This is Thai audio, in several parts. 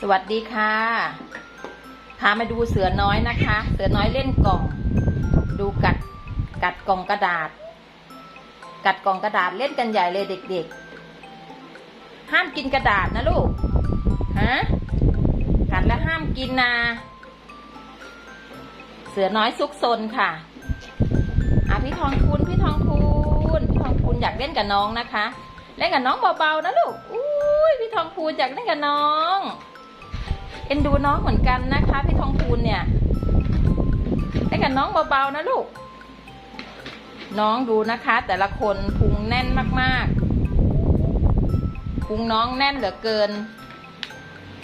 สวัสดีค่ะ พามาดูเสือน้อยนะคะ เสือน้อยเล่นกล่อง ดูกัด กัดกล่องกระดาษ กัดกล่องกระดาษเล่นกันใหญ่เลยเด็กๆ ห้ามกินกระดาษนะลูก ฮะ กัดแล้วห้ามกินนะ เสือน้อยซุกซนค่ะ อะพี่ทองคูณพี่ทองคูณพี่ทองคูณอยากเล่นกับน้องนะคะ เล่นกับน้องเบาๆนะลูก อุ้ยพี่ทองคูณอยากเล่นกับน้อง เอ็นดูน้องเหมือนกันนะคะพี่ทองคูณเนี่ยเล่นกับน้องเบาๆนะลูก น้องดูนะคะ แต่ละคนพุงแน่นมากๆพุงน้องแน่นเหลือเกิน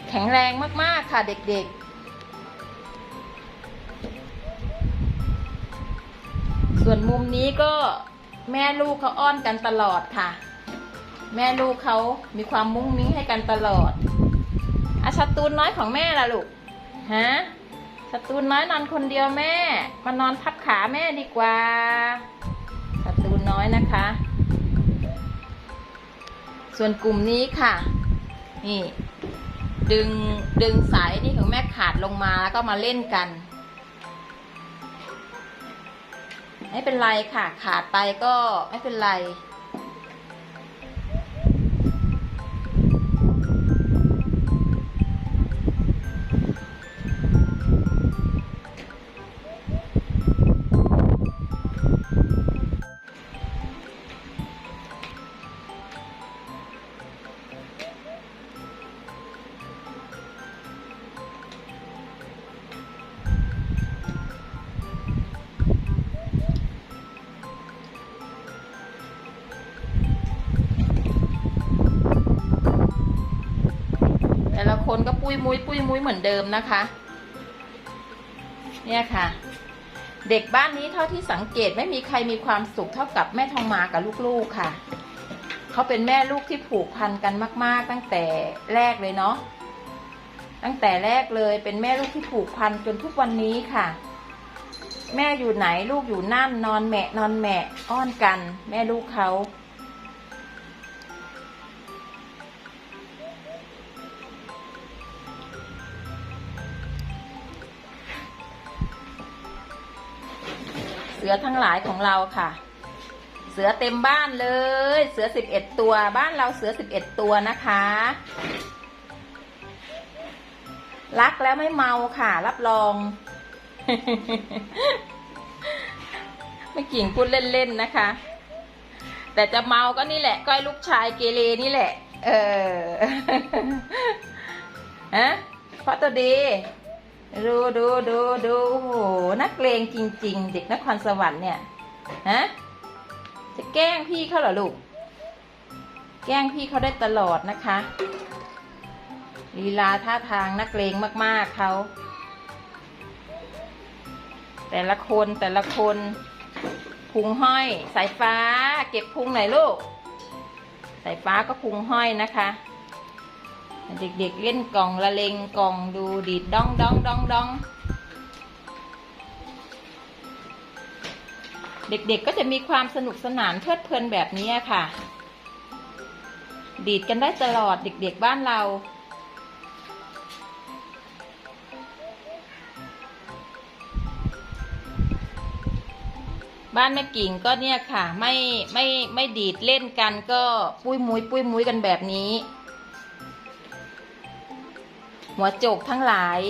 แข็งแรงมากๆค่ะเด็กๆส่วนมุมนี้ก็แม่ลูกเขาอ้อนกันตลอดค่ะ แม่ลูกเขามีความมุ้งมิ้งให้กันตลอด อาชาตูนน้อยของแม่ล่ะลูก ฮะชาตูนน้อยนอนคนเดียวแม่ มานอนทับขาแม่ดีกว่าชาตูนน้อยนะคะ ส่วนกลุ่มนี้ค่ะ นี่ ดึงดึงสายนี่ของแม่ขาดลงมาแล้วก็มาเล่นกัน ไม่เป็นไรค่ะ ขาดไปก็ไม่เป็นไร แต่ละคนก็ปุยมุยปุยมุยเหมือนเดิมนะคะ เนี่ยค่ะ เด็กบ้านนี้เท่าที่สังเกตไม่มีใครมีความสุขเท่ากับแม่ทองมากับลูกๆค่ะเขาเป็นแม่ลูกที่ผูกพันกันมาก ๆ ตั้งแต่แรกเลยเนาะตั้งแต่แรกเลยเป็นแม่ลูกที่ผูกพันจนทุกวันนี้ค่ะ แม่อยู่ไหนลูกอยู่นั่นนอนแมะนอนแมะอ้อนกัน แม่ลูกเขา สือทั้งหลายของเราค่ะ เสือเต็มบ้านเลย เสือสิบเอ็ดตัว บ้านเราเสือสิบเอ็ดตัวนะคะ รักแล้วไม่เมาค่ะ รับรองไม่กิ่งพูดเล่นๆนะคะ แต่จะเมาก็นี่แหละ ก้อยลูกชายเกเรนี่แหละ เออฮะพราะตัวดี ดูดูดูดูโอ้โหนักเลงจริง ๆ เด็กนครสวรรค์เนี่ยฮะจะแกล้งพี่เขาเหรอลูก แกล้งพี่เขาได้ตลอดนะคะลีลาท่าทางนักเลงมากๆเขาแต่ละคนแต่ละคนพุงห้อยสายฟ้า เก็บพุงหน่อยลูกสายฟ้าก็พุงห้อยนะคะ เด็กๆเล่นกล่องละเลงกล่องดูดีดดองดองดองดองเด็กๆก็จะมีความสนุกสนานเพลิดเพลินแบบนี้ค่ะ ดีดกันได้ตลอดเด็กๆบ้านเรา บ้านแม่กิ่งก็เนี่ยค่ะ ไม่ไม่ไม่ดีดเล่นกันก็ปุ้ยมุ้ยปุ้ยมุ้ยกันแบบนี้ หัวโจกทั้งหลาย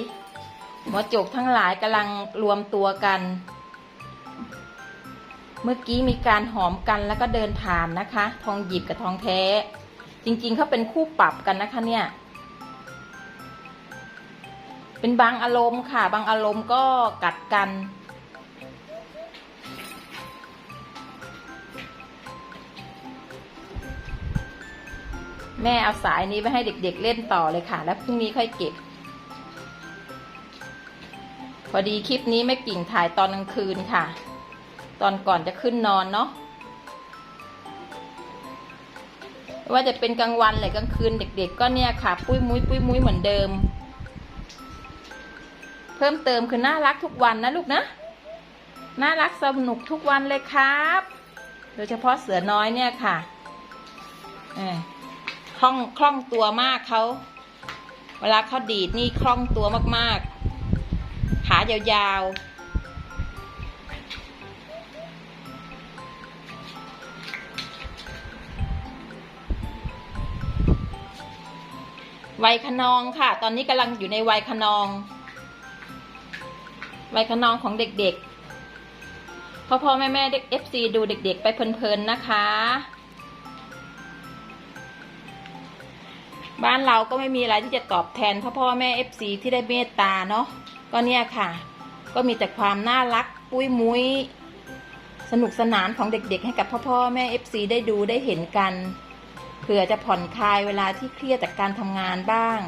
หัวโจกทั้งหลายกำลังรวมตัวกัน เมื่อกี้มีการหอมกันแล้วก็เดินผ่านนะคะ ทองหยิบกับทองแท้ จริงๆเขาเป็นคู่ปรับกันนะคะเนี่ย เป็นบางอารมณ์ค่ะ บางอารมณ์ก็กัดกัน แม่เอาสายนี้ไปให้เด็กๆเล่นต่อเลยค่ะ แล้วพรุ่งนี้ค่อยเก็บ พอดีคลิปนี้แม่กิ่งถ่ายตอนกลางคืนค่ะ ตอนก่อนจะขึ้นนอนเนาะว่าจะเป็นกลางวันหรือกลางคืนเด็ก ๆ ก็เนี่ยค่ะ ปุ้ยมุ้ยปุ้ยมุ้ยเหมือนเดิม เพิ่มเติมคือน่ารักทุกวันนะลูกนะน่ารักสนุกทุกวันเลยครับ โดยเฉพาะเสือน้อยเนี่ยค่ะเออ ล่องคล่องตัวมากเขาเวลาเขาดีดนี่คล่องตัวมากๆ ขายาวๆวัยขนองค่ะ ตอนนี้กำลังอยู่ในวัยขนอง วัยขนองของเด็กๆ พ่อพ่อแม่แม่เด็ก FC ดูเด็กๆ ไปเพลินๆนะคะ บ้านเราก็ไม่มีอะไรที่จะตอบแทนพ่อพ่อแม่เอฟซีที่ได้เมตตาเนาะก็เนี่ยค่ะ ก็มีแต่ความน่ารักปุ้ยมุ้ยสนุกสนานของเด็กๆ ให้กับพ่อพ่อแม่เอฟซีได้ดูได้เห็นกันเผื่อจะผ่อนคลายเวลาที่เครียดจากการทำงานบ้าง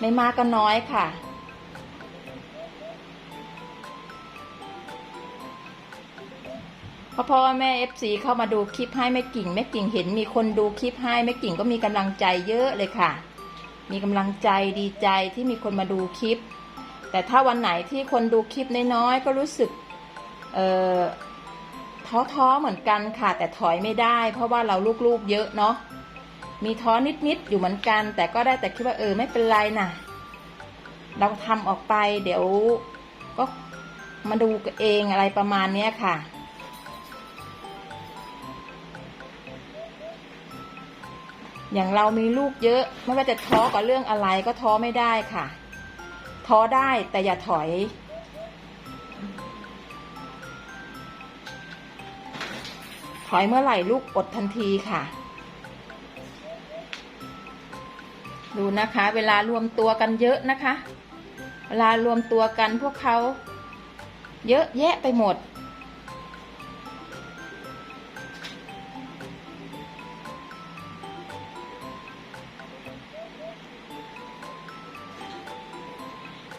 ไม่มากก็น้อยค่ะ พ่อพ่อแม่เอฟซีเข้ามาดูคลิปให้แม่กิ่งแม่กิ่งเห็นมีคนดูคลิปให้แม่กิ่งก็มีกำลังใจเยอะเลยค่ะ มีกำลังใจดีใจที่มีคนมาดูคลิป แต่ถ้าวันไหนที่คนดูคลิปน้อยๆก็รู้สึกเอ่อท้อๆเหมือนกันค่ะ แต่ถอยไม่ได้ เพราะว่าเราลูกๆเยอะเนาะมีท้อนิดๆอยู่เหมือนกัน แต่ก็ได้แต่คิดว่าเออไม่เป็นไรนะเราทำออกไปเดี๋ยวก็มาดูเองอะไรประมาณเนี้ยค่ะ อย่างเรามีลูกเยอะ ไม่ว่าจะท้อกับเรื่องอะไรก็ท้อไม่ได้ค่ะ ท้อได้แต่อย่าถอย ถอยเมื่อไหร่ลูกอดทันทีค่ะ ดูนะคะ เวลารวมตัวกันเยอะนะคะ เวลารวมตัวกันพวกเขา เยอะแยะไปหมด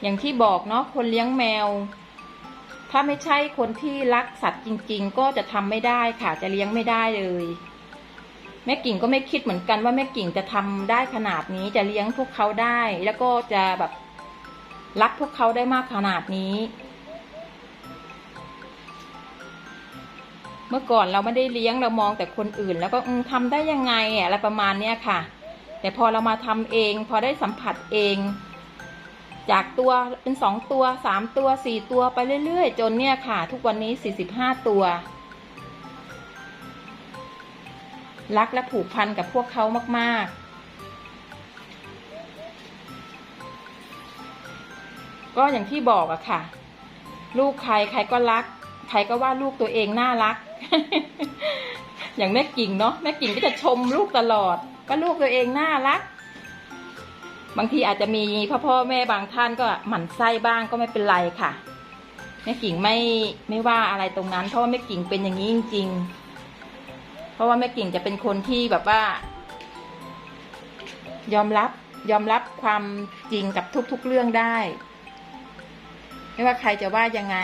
อย่างที่บอกเนาะคนเลี้ยงแมว ถ้าไม่ใช่คนที่รักสัตว์จริง ๆ ก็จะทำไม่ได้ค่ะจะเลี้ยงไม่ได้เลย แม่กิ่งก็ไม่คิดเหมือนกันว่าแม่กิ่งจะทำได้ขนาดนี้จะเลี้ยงพวกเขาได้ แล้วก็จะแบบรักพวกเขาได้มากขนาดนี้ เมื่อก่อนเราไม่ได้เลี้ยงเรามองแต่คนอื่น แล้วก็อืมทำได้ยังไงอะไรประมาณเนี้ยค่ะ แต่พอเรามาทำเอง พอได้สัมผัสเอง จากตัวเป็นสองตัวสามตัวสี่ตัวไปเรื่อยๆ จนเนี่ยค่ะ ทุกวันนี้สี่สิบห้าตัว รักและผูกพันกับพวกเขามากๆก็อย่างที่บอกอะค่ะ ลูกใครใครก็รัก ใครก็ว่าลูกตัวเองน่ารัก อย่างแม่กิ่งเนาะแม่กิ่งก็จะชมลูกตลอดว่าลูกตัวเองน่ารัก บางทีอาจจะมีพ่อพ่อแม่บางท่านก็หมั่นไส้บ้างก็ไม่เป็นไรค่ะแม่กิ่งไม่ไม่ว่าอะไรตรงนั้น เพราะว่าแม่กิ่งเป็นอย่างนี้จริง ๆ เพราะว่าแม่กิ่งจะเป็นคนที่แบบว่า ยอมรับยอมรับความจริงกับทุกๆเรื่องได้ ไม่ว่าใครจะว่ายังไง